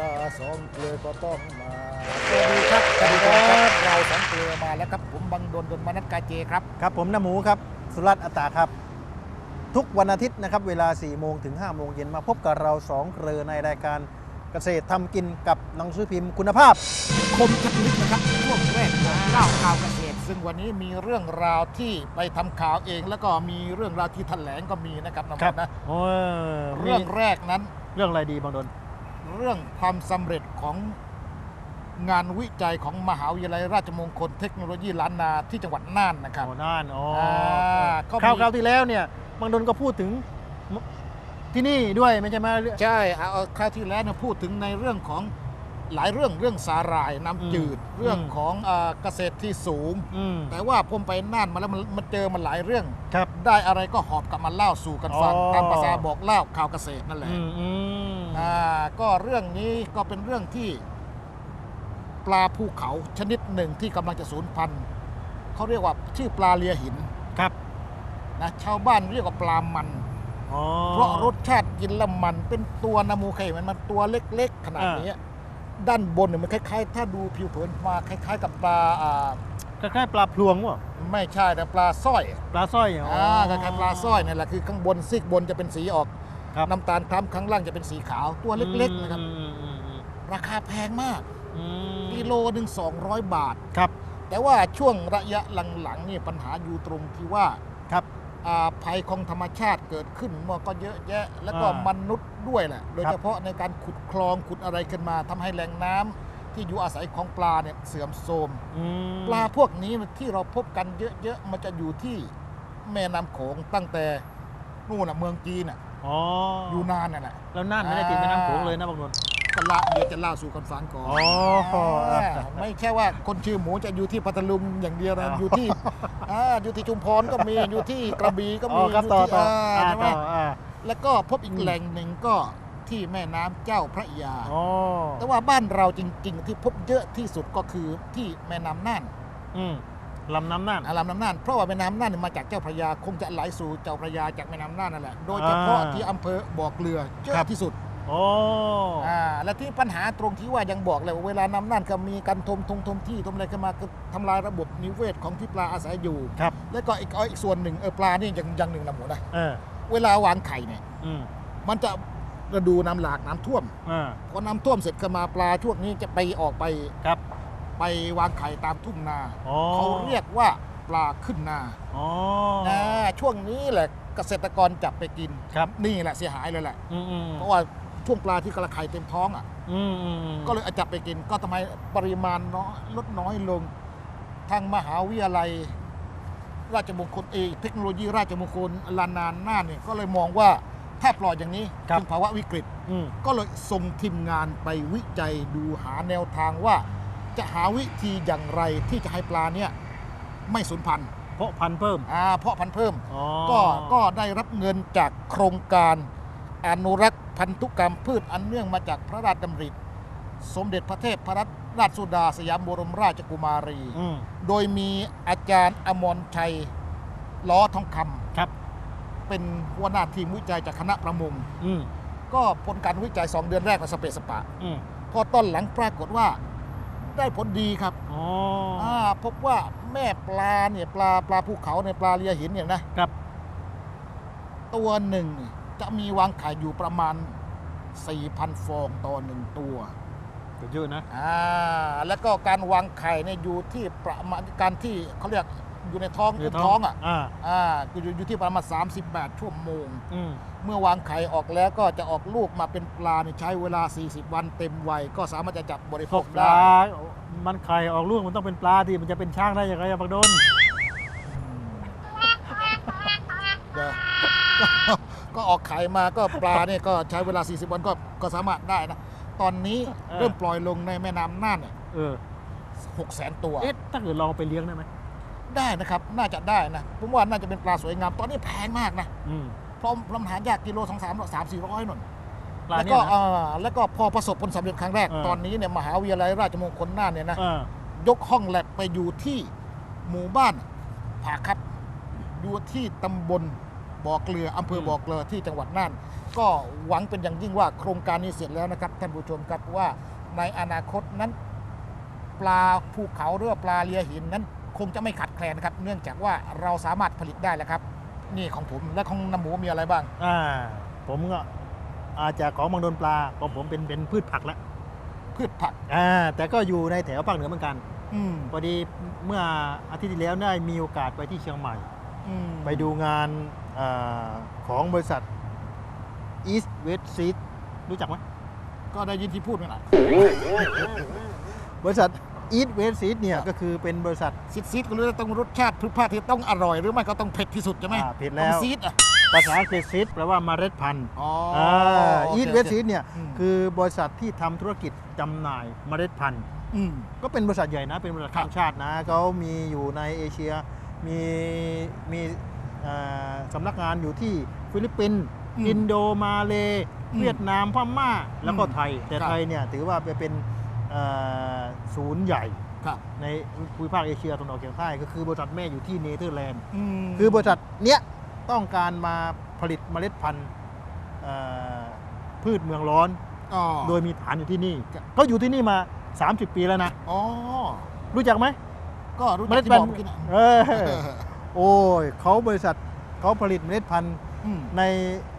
ลาสองเกลือก็ต้องมาสวัสดีครับสวัสดีครับเราสองเกลือมาแล้วครับผมบังดนดนมานักกาเจครับครับผมน้าหมูครับสุรัตน์อัตตาครับ ทุกวันอาทิตย์นะครับเวลา4โมงถึง5โมงเย็นมาพบกับเราสองเกลือในรายการเกษตรทำกินกับหนังสือพิมพ์คุณภาพ คมชัดลึกนะครับช่วงแรกของเล่าข่าวเกษตร ซึ่งวันนี้มีเรื่องราวที่ไปทำข่าวเอง แล้วก็มีเรื่องราวที่แถลงก็มีนะครับน้ำหครับนะเรื่องงแรกนั้นเรื่องอะไรดีบางดน เรื่องความสำเร็จของงานวิจัยของมหาวิทยาลัยราชมงคลเทคโนโลยีล้านนาที่จังหวัดน่านนะครับ โอ้น่านอ๋ออ่าก็มี คราวคราวที่แล้วเนี่ยบางดนก็พูดถึงที่นี่ด้วยไม่ใช่ไหม ใช่เอาเอาคราวที่แล้วเนี่ยพูดถึงในเรื่องของหลายเรื่องเรื่องสาหร่ายน้ำจืดเรื่องของเอ่อเกษตรที่สูง อืม แต่ว่าผมไปน่านมาแล้วมันมันเจอมันหลายเรื่อง ครับได้อะไรก็หอบกลับมาเล่าสู่กันฟังอ๋อ ตามภาษาบอกเล่าข่าวเกษตรนั่นแหละ อืมอืม อ่าก็เรื่องนี้ก็เป็นเรื่องที่ปลาภูเขาชนิดหนึ่งที่กำลังจะสูญพันธุ์เขาเรียกว่าชื่อปลาเลียหินครับนะชาวบ้านเรียกว่าปลามัน อ๋อเพราะรสชาติกินแล้วมันเป็นตัวนามูไข่มันมันตัวเล็กๆ ขนาดนี้ ด้านบนเนี่ยมันคล้ายๆ ถ้าดูผิวเผินมาคล้าย ๆ กับปลาอ่าคล้ายๆปลาพลวงวะไม่ใช่แต่ปลาสร้อย ปลาสร้อยอ๋ออ่าคล้ายๆปลาสร้อยนี่แหละคือข้างบนซีกบนจะเป็นสีออก ครับ น้ำตาลคล้ำข้างล่างจะเป็นสีขาวตัวเล็กๆนะครับอืมอืมอืมราคาแพงมากอืมกิโลหนึ่ง200 บาท ครับ แต่ว่าช่วงระยะหลังๆนี่ปัญหาอยู่ตรงที่ว่าครับอ่าภัยของธรรมชาติเกิดขึ้นมันก็เยอะแยะ แล้วก็อ่ามนุษย์ด้วยแหละ โดยครับเฉพาะในการขุดคลองขุดอะไรขึ้นมาทำให้แหล่งน้ำที่อยู่อาศัยของปลาเนี่ยเสื่อมโทรม อืมปลาพวกนี้ที่เราพบกันเยอะๆ มันจะอยู่ที่แม่น้ำโขงตั้งแต่นู่นน่ะเมืองจีนน่ะ อ๋ออยู่นานน่ะแหละ แล้วน่านไม่ได้ติดแม่น้ำโขงเลยนะบางนนก็ละเดี๋ยวจะเล่าสู่กันฟังก่อนอ๋ออ่าาไม่ใช่ว่าคนชื่อหมูจะอยู่ที่พัทลุงอย่างเดียวนะ อ๋อออยู่ที่อ่าอยู่ที่ชุมพรก็มี อยู่ที่กระบี่ก็อ๋มีอครับอยู่ต่อที่ต่ออ่าอ่าใช่ไหมต่ออ่าแล้วก็พบอีกแหล่งหนึ่งก็ที่แม่น้ำเจ้าพระยา อ๋อแต่ว่าบ้านเราจริง ๆ ที่พบเยอะที่สุดก็คือที่แม่น้ำน่าน อืม ลำน้ำน่านอาลำน้ำน่านเพราะว่าแม่น้ำน่านเนี่ยมาจากเจ้าพระยาคงจะไหลสู่เจ้าพระยาจากแม่น้ำน่านนั่นแหละโดยเฉพาะอ่าที่อำเภอบ่อเกลือเยครัอะบ ที่สุดโอ้ อ่าและที่ปัญหาตรงที่ว่ายังบอกเลยว่าเวลาน้ำน่านก็มีการทมทงทมที่ทมอะไรขึ้นมาก็ทำลายระบบนิเวศของที่ปลาอาศัยอยู่ ครับ แล้วก็อีกเอาอีกส่วนหนึ่งเออปลานี่อย่างอย่างหนึ่งนะหมูนะเออ เวลาวางไข่เนี่ยอืมมันจะฤดูน้ำหลากน้ำท่วมอ่าพอน้ำท่วมเสร็จก็มาปลาช่วงนี้จะไปออกไป ครับ ไปวางไข่ตามทุ่งนาอ๋อ เขาเรียกว่าปลาขึ้นนาอ๋อนะช่วงนี้แหละเกษตรกรจับไปกิน ครับนี่แหละเสียหายเลยแหละ อืมอืมเพราะว่าช่วงปลาที่กระไข่เต็มท้องอะ อืมอืมอืมก็เลยเอาจับไปกิน ก็ทำไมปริมาณน้อยลดน้อยลง ทางมหาวิทยาลัย ราชมงคลเอกเทคโนโลยีราชมงคลลานนานน่านเนี่ยก็เลยมองว่าถ้าปล่อยอย่างนี้ถึงภาวะวิกฤต อืมก็เลยส่งทีมงานไปวิจัยดูหาแนวทางว่า จะหาวิธีอย่างไรที่จะให้ปลาเนี่ยไม่สูญพันธุ์เพาะพันธุ์เพิ่มอ่าเพาะพันธุ์เพิ่ม อ๋อก็ก็ได้รับเงินจากโครงการอนุรักษ์พันธุกรรมพืชอันเนื่องมาจากพระราชดำริ สมเด็จพระเทพพรัตนราชสุดาสยามบรมราชกุมารี อืมโดยมีอาจารย์อมรชัยล้อทองคำครับ เป็นหัวหน้าทีมวิจัยจากคณะประมง อืมก็ผลการวิจัย 2 เดือนแรกก็สเปซสปะ อืมพอตอนหลังปรากฏว่า ได้ผลดีครับอ๋ออ่าพบว่าแม่ปลาเนี่ยปลาปลาภูเขาในยปลาเลียหินเนี่ยนะครับ ตัวหนึ่งจะมีวางไข่อยู่ประมาณ 4,000 ฟองต่อหนึ่งตัวก็เยอะนะอ่าแล้วก็การวางไข่เนี่ยอยู่ที่ประมาณการที่เขาเรียก อยู่ในท้องอยู่ในในท้ท้อองงอะอ่าอ่าอยู่อยู่ที่ประมาณ 38 ชั่วโมง อืมเมื่อวางไข่ออกแล้วก็จะออกลูกมาเป็นปลาเนี่ยใช้เวลา 40 วันเต็มวัยก็สามารถจะจับบริโภพวคกปได้ลา มันไข่ออกลูกมันต้องเป็นปลาที่มันจะเป็นช้างได้ยังไงอะบักโดน เดี๋ยวก็ก็ออกไข่มาก็ปลาเนี่ยก็ใช้เวลา 40 วันก็ก็สามารถได้นะ ตอนนี้เออ เริ่มปล่อยลงในแม่น้ำน่านเนี่ยเออ หกแสนตัว เอ๊ะถ้าเกิดเราเอาไปเลี้ยงได้ไหม ได้นะครับ น่าจะได้นะผมว่าน่าจะเป็นปลาสวยงาม ตอนนี้แพงมากนะอืมเพราะลำหายากกิโลสองสามสามสี่ร้อยหน่นปลาแล้วเนี่ก็ยนะ เอ่อแล้วก็พอประสบผลสำเร็จครั้งแรก เออ ตอนนี้เนี่ยมหาวิทยาลัยราชมงคลน่านเนี่ยนะ เออยกห้องแลบไปอยู่ที่หมู่บ้านผาครับ อยู่ที่ตำบลบ่อเกลืออำเภอบ่อเกลือที่จังหวัดน่าน ก็หวังเป็นอย่างยิ่งว่าโครงการนี้เสร็จแล้วนะครับท่านผู้ชมครับว่าในอนาคตนั้น ปลาภูเขาหรือว่าปลาเลียหินนั้น คงจะไม่ขาดแคลนนะครับ เนื่องจากว่าเราสามารถผลิตได้แล้วครับ นี่ของผมและของน้ำหมูมีอะไรบ้าง อ่าผมก็อาจจะของบางโดนปลาของผมเป็นเป็นพืชผักแล้วพืชผักอ่าแต่ก็อยู่ในแถวภาคเหนือเหมือนกันอืมพอดีเมื่ออาทิตย์ที่แล้วได้มีโอกาสไปที่เชียงใหม่ อืมไปดูงานอาของบริษัท East West Seed รู้จักไหมก็ได้ยินที่พูดนั่นแหละบริษัท East West Seed เนี่ยครับก็คือเป็นบริษัท ซีดซีดก็รู้ว่าต้องรสชาติพืชผักที่ต้องอร่อยหรือไม่ก็ต้องเผ็ดที่สุดใช่ไหมอ่าเผ็ดแล้ว ต้องซีดอะ ภาษาอังกฤษ Seed แปลว่าเมล็ดพันธุ์อ๋ออ่าโอเค East โอ West เค Seed เนี่ยอืม คือบริษัทที่ทำธุรกิจจำหน่ายเมล็ดพันธุ์ อืม ก็เป็นบริษัทใหญ่นะ เป็นบริษัทครับข้ามชาตินะเขามีอยู่ในเอเชีย มีมีเอ่อสำนักงานอยู่ที่ฟิลิปปินส์อืมอินโดมาเลอืมเวียดนามพม่าแล้วก็อืมไทย แต่ครับ ไทยเนี่ยถือว่าไปเป็นเอ่อ ศูนย์ใหญ่ครับ ในภูมิภาคเอเชียตะวันออกเฉียงใต้ก็คือบริษัทแม่อยู่ที่เนเธอร์แลนด์อืมคือบริษัทเนี้ยต้องการมาผลิตเมล็ดพันธุ์เอ่อพืชเมืองร้อนอ๋อโดยมีฐานอยู่ที่นี่ครับเขาอยู่ที่นี่มา 30 ปีแล้วนะอ๋อรู้จักไหมก็รู้เมจัล็กดที่พับนอกธุ์เมื่อกี้นะเออโอ้ยเขาบริษัทเขาผลิตเมล็ดพันธุ์ อืมใน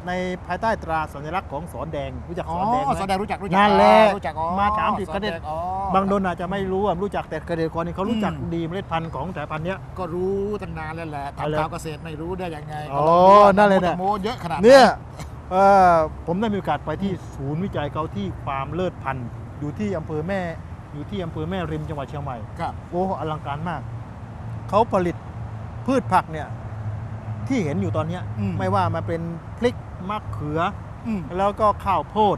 ในภายใต้ตราสัญลักษณ์ของสอนแดงรู้จักอ๋สออนแดงไหมแสดงรู้จักรู้จักนั่นแหละรู้จักอ๋อมาถามผิดประเด็นแสอ๋อบางโดนอาจจะไม่รู้อะรู้จักแต่เกษตรกรนี่เขารู้จักอืมดีเมล็ดพันธุ์ของสายพันธุ์เนี้ย ก็รู้ตั้งนานแล้วแหละเอาเลยทำข่าวเกษตรไม่รู้ได้ยังไงอ๋อก็ลงดูว่านั่นเลยเนี่ย โมเยอะขนาดเนี่ยเอ่อผมได้มีโอกาสไปที่ศูนย์วิจัยเขาที่ฟาร์มเลิศพันธุ์อยู่ที่อำเภอแม่ อยู่ที่อำเภอแม่ริมจังหวัดเชียงใหม่ ครับ โอ้อลังการมาก เขาผลิตพืชผักเนี่ย ที่เห็นอยู่ตอนเนี้ยอืมไม่ว่ามาเป็นพริกมะเขือ อืมแล้วก็ข้าวโพด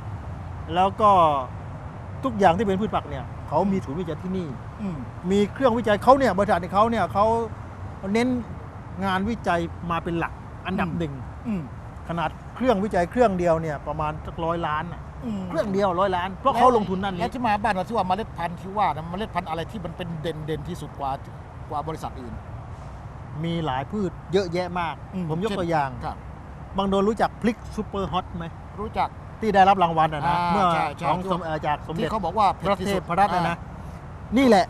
แล้วก็ทุกอย่างที่เป็นพืชผักเนี่ยเขามีศูนย์วิจัยที่นี่ อืมมีเครื่องวิจัยเขาเนี่ยบริษัทของเขาเนี่ยเขาเน้นงานวิจัยมาเป็นหลักอันดับอืมหนึ่งอืมขนาดเครื่องวิจัยเครื่องเดียวเนี่ยประมาณสักร้อยล้านน่ะมเครื่องเดียวร้อยล้าน เพราะเขาลงทุนนั่นแล้นี่วที่มาบ้านเราที่ว่าเมล็ดพันธุ์ที่ว่านะเมล็ดพันธุ์อะไรที่มันเป็นเด่นเด่นที่สุดกว่ากว่าบริษัทอื่น มีหลายพืชเยอะแยะมาก อืมผมยกเช่น ตัวอย่าง ครับ บางโดนรู้จักพริกซูเปอร์ฮอตไหมรู้จัก ที่ได้รับรางวัลอะนะอ่าเมื่อใช่ใช่ของที่ สมเอ่อจากสมที่เด็จเขาบอกว่าพระผ็ดที่เทสุพดพรัตน์นะอ่า นะนี่แหละ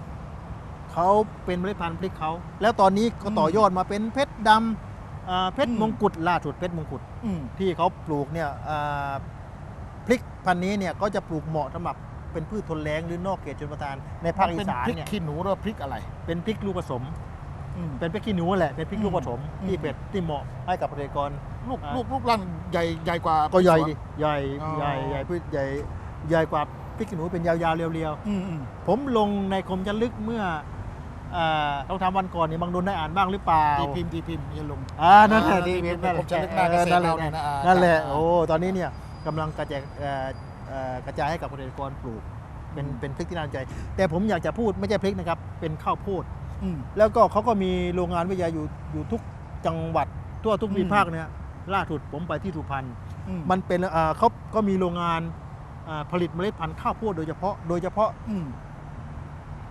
เขาเป็นเมล็ดพันธุ์พริกเขา แล้วตอนนี้ก็อืมต่อยอดมาเป็นเพชรดำอ่าเพชรอืม มงกุฎล่าสุดเพชรมงกุฎ อืม ที่เขาปลูกเนี่ยอ่าพริกพันธุ์นี้เนี่ยก็จะปลูกเหมาะสำหรับเป็นพืชทนแล้งหรือนอกเขตชนประทานในภาคอีเป็นสานพริกเนี่ยขี้หนูหรือว่าพริกอะไร เป็นพริกลูกผสมอืม เป็นพริกขี้หนูแหละเป็นพริกลูกผสมอืมที่เป็ดที่เหมาะให้กับเกษตรกรลูกอ่าลูกลูกร่างใหญ่ใหญ่กว่าก็ใหญ่สวนดิใหญ่อ๋อใหญ่ใหญ่พืชใหญ่ใหญ่กว่าพริกขี้หนูเป็นยาวๆเรียวอืมอืมๆผมลงในคมจันลึกเมื่ออ่าต้องทำวันก่อนนี่บางโดนได้อ่านบ้างหรือเปล่าตีพิมพ์ตีพิมพ์อย่าลงอ่านั่นแหละอ่าดีที่เว็บเป็นนั่นแหละคมจันทร์ลึกหน้าเกษตรนั่นแหละเราเนี่ยนะอ่านั่นแหละครับโอ้ตอนนี้เนี่ยกำลังกระจายเอ่อเอ่อกระจายให้กับเกษตรกรปลูกเป็นอืมเป็นพริกที่น่าสนใจ แต่ผมอยากจะพูดไม่ใช่พริกนะครับ เป็นข้าวโพด อืม แล้วก็เขาก็มีโรงงานวิทยาอยู่อยู่ทุกจังหวัดทั่วทุกอืมภูมิภาคเนี่ยล่าสุดผมไปที่สุพรรณอืมันเป็นอ่าเขาก็มีโรงงานอ่าผลิตเมล็ดพันธุ์ข้าวโพดโดยเฉพาะโดยเฉพาะอืม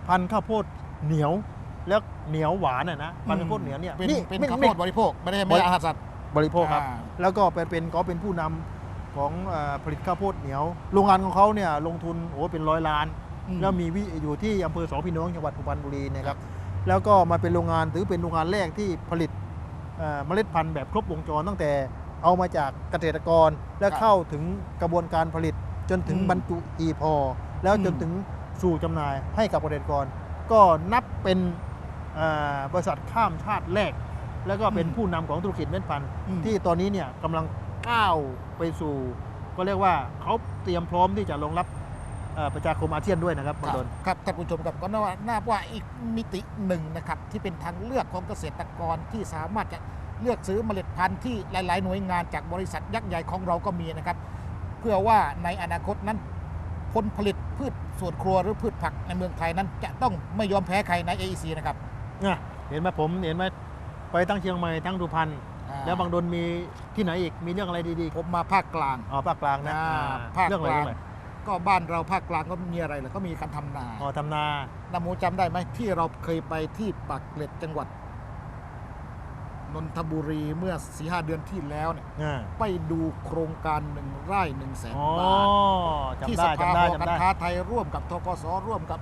พันธุ์ข้าวโพดเหนียวแล้วเหนียวหวานอะนะพันธุ์ข้าวโพดเหนียวเนี่ยเป็นนี่เป็นไม่ข้าวไม่โพดบริโภค ไม่ได้ไม่ได้อาหารสัตว์บริโภคครับ อ่า แล้วก็เป็นเป็นเขาเป็นผู้นำของอ่าผลิตข้าวโพดเหนียว โรงงานของเขาเนี่ยลงทุนโอ้เป็นร้อยล้านอืมแล้วมีวิอยู่ที่อำเภอสองพี่น้องจังหวัดสุพรรณบุรีนะครับ แล้วก็มาเป็นโรงงานถือเป็นโรงงานแรกที่ผลิตเอ่อเมล็ดพันธุ์แบบครบวงจรตั้งแต่เอามาจากเกษตรกรและครับเข้าถึงกระบวนการผลิตจนถึงอืมบรรจุอีพอ แล้วอืมจนถึงสู่จำหน่ายให้กับเกษตรกร ก็นับเป็นเอ่อบริษัทข้ามชาติแรก แล้วก็เป็นผู้นำของธุรกิจเม็ดพันธุ์อืมที่ตอนนี้เนี่ยกำลังก้าวไปสู่ ก็เรียกว่าเขาเตรียมพร้อมที่จะรองรับเอ่อ ประชาคมอาเซียนด้วยนะครับครับางบโดนครับท่านผู้ชมครับก็น่าว่าน่าว่าอีกมิติหนึ่งนะครับที่เป็นทางเลือกของเกษตรกรที่สามารถจะเลือกซื้อเมล็ดพันธุ์ที่หลาย ๆ หน่วยงานจากบริษัทยักษ์ใหญ่ของเราก็มีนะครับ เพื่อว่าในอนาคตนั้นผลผลิตพืชสวนครัวหรือพืชผักในเมืองไทยนั้น จะต้องไม่ยอมแพ้ใครใน AEC นะครับเนี่ยเห็นไหมผมเห็นไหมไปทั้งเชียงใหม่ทั้งสุพรรณอ่าแล้วบางโดนมีที่ไหนอีกมีเรื่องอะไรดีผมมาภาคกลางๆอ๋อภาคกลางนะอ่าอ่าภาคเรื่องอะไร กลางเรื่องอะไรก็บ้านเราภาคกลางก็มีอะไรล่ะก็มีการทำนาอ๋อทำนานาหมูจำได้ไหมที่เราเคยไปที่ปักเกร็ดจังหวัดนนทบุรีเมื่อสี่ห้าเดือนที่แล้วเนี่ยอ่าไปดูโครงการหนึ่งไร่หนึ่งแสนอ๋อบาทที่จำสได้ภาจำได้หอจำการได้ค้าไทยร่วมกับทกสร่วมกับ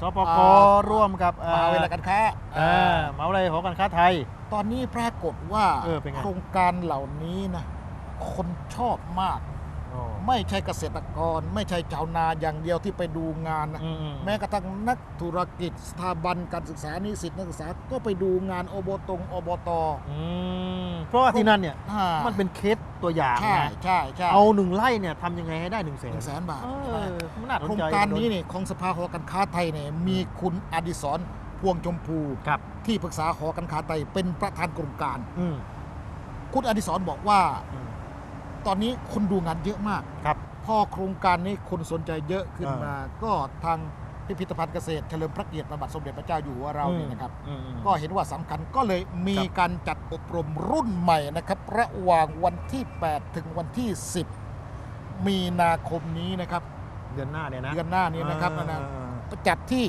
สปกอ่าร่วมกับมหาวิทยาลัยการค้าอ่าเมาเลยหอการค้าไทย ตอนนี้ปรากฏว่าเออเป็นไง โครงการเหล่านี้นะคนชอบมากโอ้ ไม่ใช่เกษตรกร ไม่ใช่ชาวนาอย่างเดียวที่ไปดูงานนะอืมอืมแม้กระทั่งนักธุรกิจสถาบันการศึกษานิสิตนักศึกษาก็ไปดูงานอบตงอบตอืมเพราะว่าที่นั่นเนี่ยอ่ามันเป็นเคสตัวอย่างใช่นะใช่ใช่เอาหนึ่งไร่เนี่ยทำยังไงให้ได้หนึ่งแสหนนึ่งแสนบาทเอใช่อมันน่าสนโครงใจการนี้นี่ของสภาหอการค้าไทยเนี่ยมีคุณอดิศรพวงชมพูครับที่ปรึกษาหอการค้าไทยเป็นประธานโครงการอืมคุณอดิศรบอกว่าอืม ตอนนี้คนดูงานเยอะมาก ครับ พอโครงการนี้คนสนใจเยอะขึ้นอ่ามมา ก็ทางพิพิธภัณฑ์เกษตรเฉลิมพระเกียรติพระบาทสมเด็จพระเจ้าอยู่หัวเราเนี่ยนะครับ อืมอืม ก็เห็นว่าสำคัญก็เลยมีครับ การจัดอบรมรุ่นใหม่นะครับ ระหว่างวันที่ 8 ถึงวันที่ 10 มีนาคมนี้นะครับ เดือนหน้าเนี่ยนะเดือนหน้านี้นะครับอ่านะจัดที่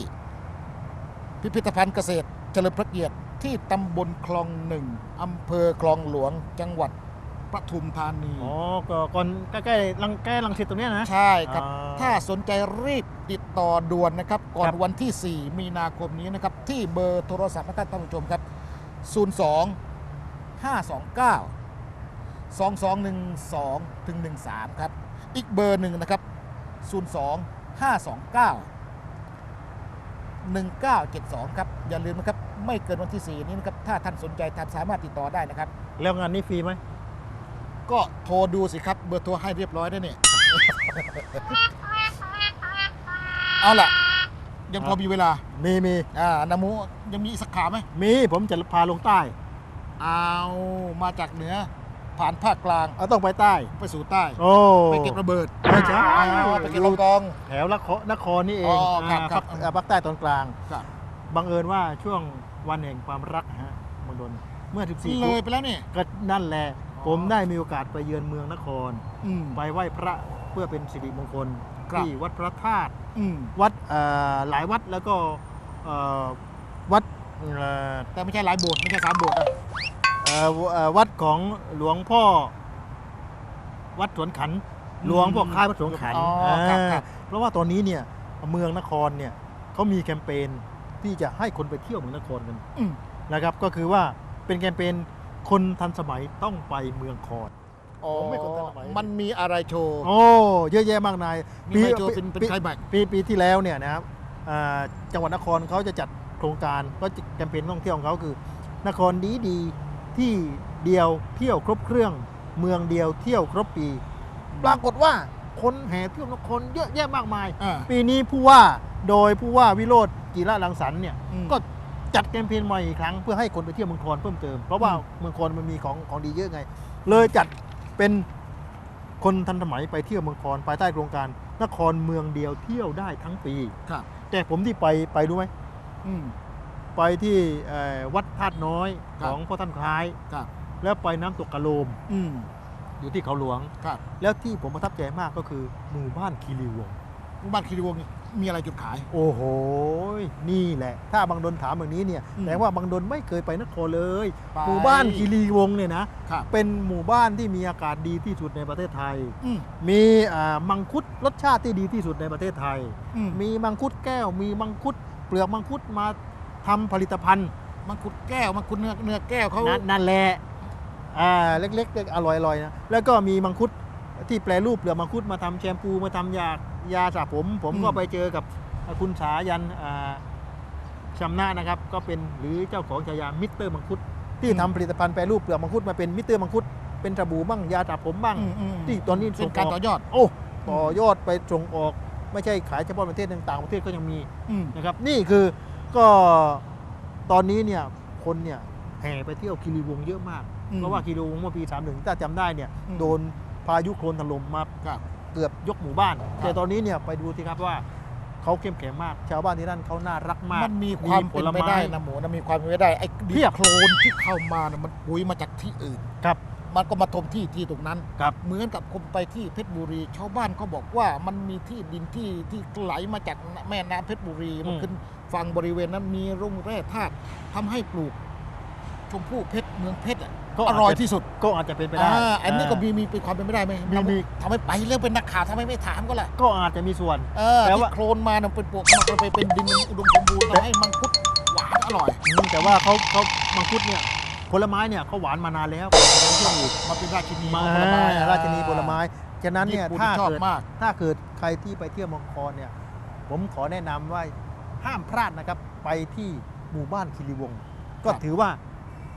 พิพิธภัณฑ์เกษตรเฉลิมพระเกียรติที่ตำบลคลองหนึ่งอำเภอคลองหลวงจังหวัด ปทุมธานี อ๋อก็ก่อนใกล้ๆลังแก้ลังสิตตรงเนี้ยนะ ใช่ครับ อ่าถ้าสนใจรีบติดต่อด่วนนะครับ ก่อนครับ วันที่ 4 มีนาคมนี้นะครับ ที่เบอร์โทรศัพท์นะครับท่านผู้ชมครับ 02 529 2212 ถึง 13 ครับ อีกเบอร์หนึ่งนะครับ 02 529 1972 ครับ อย่าลืมนะครับ ไม่เกินวันที่ 4 นี้นะครับ ถ้าท่านสนใจท่านสามารถติดต่อได้นะครับ แล้วงานนี้ฟรีไหม ก็โทรดูสิครับ เบอร์โทรให้เรียบร้อยได้วเนี่ย เอาล่ะ ยังพอมีเวลา มีมีอ่านามูยังมีอีกสักข่าวไหม มีผมจะพาลงใต้เอามาจากเหนือ ผ่านภาคกลาง เอาต้องไปใต้ ไปสู่ใต้ โอ้ไปเก็บระเบิดไม่ใช่อ๋อไปเก็บลงกอง แถวนครนครนี่เองอ๋อครับอ่าครับภาอ่าภาคใต้ตอนกลางครับบังเอิญว่าช่วงวันแห่งความรักฮะบางดนเมื่อ 14 เลยไปแล้วนี่ก็นั่นแหละอ๋อ ผมได้มีโอกาสไปเยือนเมืองนคร อืม ไปไหว้พระเพื่อเป็นสิริมงคล ครับ ที่วัดพระธาตุอืมวัดเอ่อหลายวัดแล้วก็เอ่อวัดเอ่อแต่ไม่ใช่หลายโบสถ์ไม่ใช่สามโบสถ์นะเอ่อเอ่อวัดของหลวงพ่อ วัดสวนขันธ์หลวงพ่อคล้ายวัดสวนขันธ์อ๋อครับครับอ่าเพราะว่าตอนนี้เนี่ยเมืองนครเนี่ยเขามีแคมเปญที่จะให้คนไปเที่ยวเมืองนครกัน อืม นะครับก็คือว่าเป็นแคมเปญ คนทันสมัยต้องไปเมืองคอน อ๋อผมไม่คนทันสมัย มันมีอะไรโชว์ โอ้เยอะแยะมากมายมีอะไรโชว์เป็นเป็นปีใครแบกปีปีที่แล้วเนี่ยนะครับอ่าจังหวัดนครเขาจะจัดโครงการก็แคมเปญท่องเที่ยวของเขาคือ นครดีดีที่เดียวเที่ยวครบเครื่อง เมืองเดียวเที่ยวครบปี ปรากฏว่าคนแห่เที่ยวนครเยอะแยะมากมาย อ่าปีนี้ผู้ว่าโดยผู้ว่าวิโรธกีระรังสรรค์เนี่ยอืม ก็ จัดแคมเปญใหม่อีกครั้งเพื่อให้คนไปเที่ยวเมืองคอนเพิ่มเติม เพราะว่าอืมเมืองคอนมันมีของของดีเยอะไง เลยจัดเป็นคนทันสมัยไปเที่ยวเมืองคอนภายใต้โครงการนครเมืองเดียวเที่ยวได้ทั้งปี ครับ แต่ผมที่ไปไปรู้ไหมอืม ไปที่เอ่อวัดธาตุน้อยครัขบ องพ่อท่านคล้าย ครับ แล้วไปน้ำตกกะโลมอืม อยู่ที่เขาหลวง ครับ แล้วที่ผมประทับใจมากก็คือหมู่บ้านคีรีวงศ์หมู่บ้านคีรีวงศ์นี่ มีอะไรจุดขาย โอ้โห นี่แหละ ถ้าบางดนถามแบบนี้เนี่ยอืมแต่ว่าบางดนไม่เคยไปนครเลย ไป หมู่บ้านคีรีวงศ์เนี่ยนะ ครับเป็นหมู่บ้านที่มีอากาศดีที่สุดในประเทศไทย อืมมีอ่ามังคุดรสชาติที่ดีที่สุดในประเทศไทย อืมมีมังคุดแก้ว มีมังคุดเปลือกมังคุดมาทำผลิตภัณฑ์ มังคุดแก้วมังคุดเนื้อเนื้อแก้วเขานั่นนั่นแหละอ่าเล็กๆอร่อยๆนะ แล้วก็มีมังคุดที่แปรรูปเปลือกมังคุดมาทำแชมพูมาทำยา ยาสระผม ผมก็ไปเจอกับคุณสายันอ่าชำนาญนะครับ ก็เป็นหรือเจ้าของฉายามิสเตอร์มังคุดที่ทำผลิตภัณฑ์แปรรูปเปลือกมังคุดมาเป็นมิสเตอร์มังคุดเป็นสบู่บ้างยาสระผมบ้างอืมอืมที่ตอนนี้เป็นการต่อยอด โอ้ต่อยอดไปส่งออก ไม่ใช่ขายเฉพาะประเทศต่างประเทศก็ยังมีอืมนะครับ นี่คือก็ตอนนี้เนี่ยคนเนี่ยแห่ไปเที่ยวคีรีวงศ์เยอะมากอืมเพราะว่าคีรีวงศ์เมื่อปี 31 ถ้าจำได้เนี่ยอืมโดนพายุโคลนถล่มมาครับ เกือบยกหมู่บ้านครับแต่ตอนนี้เนี่ยไปดูสิครับว่าเขาเข้มแข็งมาก ชาวบ้านที่นั่นเขาน่ารักมากมันมีความเป็นไปได้นะหมูนะมีความเป็นไปได้ไอ้ดิเพียนบโคลนที่เข้ามานะมันปุ๋ยมาจากที่อื่นครับ มันก็มาถมที่ที่ตรงนั้นครับเหมือนกับคนไปที่เพชรบุรี ชาวบ้านเขาบอกว่ามันมีที่ดินที่ที่ไหลมาจากแม่น้ำเพชรบุรีมันอืมขึ้นฝั่งบริเวณนั้นมีร่องแร่ธาตุทำให้ปลูกชมพู่เพชรเมืองเพชรอะ ก็ออาจจะร่อยที่สุดก็อาจจะเป็นไปได้อ่าอันนี้ก็ามีมีเป็นความเป็นไม่ได้ไหมมีมีทำให้ไปเรื่องเป็นนักข่าวทำไมไม่ถามก็ล่ะก็อาจจะมีส่วนเออแต่ที่ว่าโคลนมาเนี่ยเป็นปลวกมันไปเป็นดินอุดมสมบูรณ์ทำให้มังคุดหวานอร่อยอืมแต่ว่าเขาเขามังคุดเนี่ยผลไม้เนี่ยเขาหวานมานานแล้วก่อนจะเป็นช่วงอื่นมาเป็นราชินีมาของผลไม้ราชนีผลไม้ฉะนั้นเนี่ยญี่ปุ่ถ้าชอบเกิดมากถ้าเกิดใครที่ไปเที่ยวเมังกรเนี่ย ผมขอแนะนำว่าห้ามพลาดนะครับไปที่หมู่บ้านคิริวงศ์ก็ครับถือว่า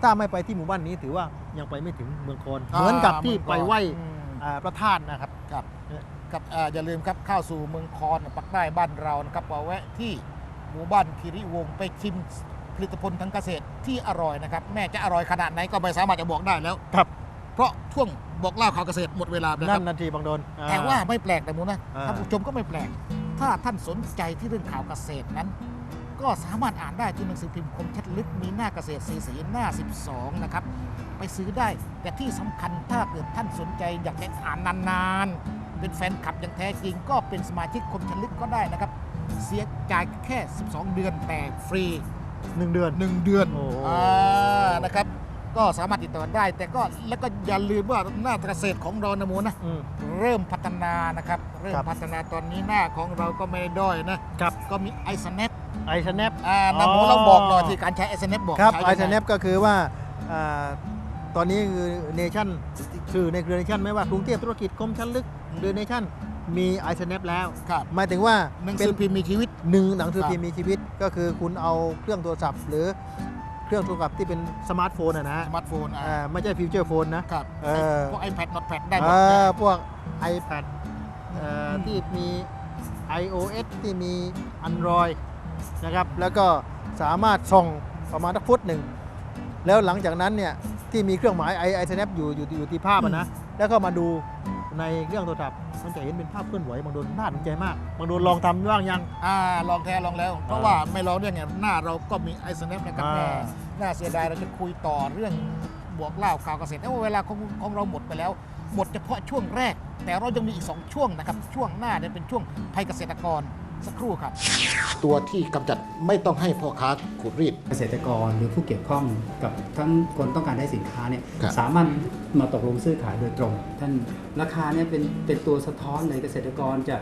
ถ้าไม่ไปที่หมู่บ้านนี้ถือว่ายังไปไม่ถึงเมืองคอนอ่าเหมือนกับที่เมืองคอนไปไหว้อืมอ่าพระธาตุนะครับ ครับเนี่ยครับอ่าอย่าลืมครับเข้าสู่เมืองคอนปักใต้บ้านเรานะครับมาแวะที่หมู่บ้านคีริวงศ์ไปชิมผลิตผลทางเกษตรที่อร่อยนะครับ แม่จะอร่อยขนาดไหนก็ไม่สามารถจะบอกได้แล้ว ครับ เพราะช่วงบอกเล่าข่าวเกษตรหมดเวลาแล้วคนั่รับนนาทีบางโดนอ่ แต่ว่าไม่แปลกแต่หมูนะอ่า ท่านผู้ชมก็ไม่แปลก ถ้าท่านสนใจที่เรื่องข่าวเกษตรนั้น ก็สามารถอ่านได้ที่หนังสือพิมพ์คมชัดลึกมีหน้าเกษตรสีสีหน้า 12 นะครับ ไปซื้อได้แต่ที่สำคัญถ้าเกิดท่านสนใจอยากจะอ่านนานๆ เป็นแฟนคลับอย่างแท้จริง ก็เป็นสมาชิกคมชัดลึกก็ได้นะครับ เสียจ่ายแค่ 12 เดือนแต่ฟรีหนึ่งเดือน 1 เดือนโอ้โหอ่านะครับก็สามารถติดต่อได้ แต่ก็แล้วก็อย่าลืมว่าหน้าเกษตรของเรานะหมูนะอืมเริ่มพัฒนานะครับ เริ่มครับพัฒนาตอนนี้หน้าของเราก็ไม่ได้ด้อยนะครับก็มีไอซ์เน็ต ไอชแนป อ่าอ๋อนำหมูเราบอกหน่อยที่การใช้ไอซ์เน็ตบอกครับใช้ไอยังชงแนปก็คือว่าอ่าตอนนี้คือเนชั่นสื่อในเครือเนชั่นไม่ว่ากรุงเทพธุรกิจคมชั้นลึกเครือเนชั่นมีไอชแนปแล้ว ครับหมายถึงว่าหนังเป็สืนอพิมพ์มีชีวิต หนึ่งหนังสือครับพิมพ์มีชีวิต ก็คือคุณเอาเครื่องโทรศัพท์ หรือเครื่องโทรศัพท์ที่เป็นสมาร์ทโฟนอะนะสมาร์ทโฟนอ่าอ่าไม่ใช่ฟิวเจอร์โฟนนะ ครับเออ พวก iPad Notepad ได้หมดอ่าพวก iPad เอ่อที่มี iOS ที่มี Android นะครับแล้วก็สามารถส่องประมาณสักฟุตหนึ่งแล้วหลังจากนั้นเนี่ยที่มีเครื่องหมาย i i snap อยู่อยู่อยู่ที่ภาพอะนะ แล้วก็มาดูในเครื่องโทรศัพท์มันจะเห็นเป็นภาพเคลื่อนไหวบางโดนน่าสนใจมากบางโดนลองทำบ้างยัง อ่าลองแท้ลองแล้ว เพราะอ่าว่าไม่ลองได้ไงหน้าเราก็มีไอซ์เน็ตนะครับอ่าแม่น่าเสียดายเราจะคุยต่อเรื่องบวกเล่าข่าวเกษตรแต่ว่าเวลาของของเราหมดไปแล้ว หมดเฉพาะช่วงแรก แต่เรายังมีอีก 2 ช่วงนะครับ ช่วงหน้าเนี่ยเป็นช่วงภัยเกษตรกร สักครู่ครับ ตัวที่กำจัดไม่ต้องให้พ่อค้าขูดรีด เกษตรกรหรือผู้เกี่ยวข้องกับทั้งคนต้องการได้สินค้าเนี่ยครับ สามารถมาตกลงซื้อขายโดยตรง ท่านราคาเนี่ยเป็นเป็นตัวสะท้อนเลยเกษตรกรจะ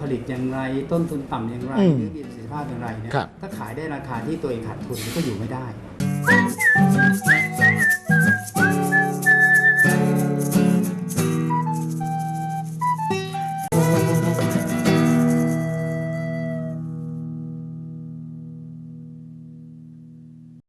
ผลิตอย่างไร ต้นทุนต่ำอย่างไรอืมหรือมีประสิทธิภาพอย่างไรเนี่ยครับ ถ้าขายได้ราคาที่ตัวเองขาดทุนมันก็อยู่ไม่ได้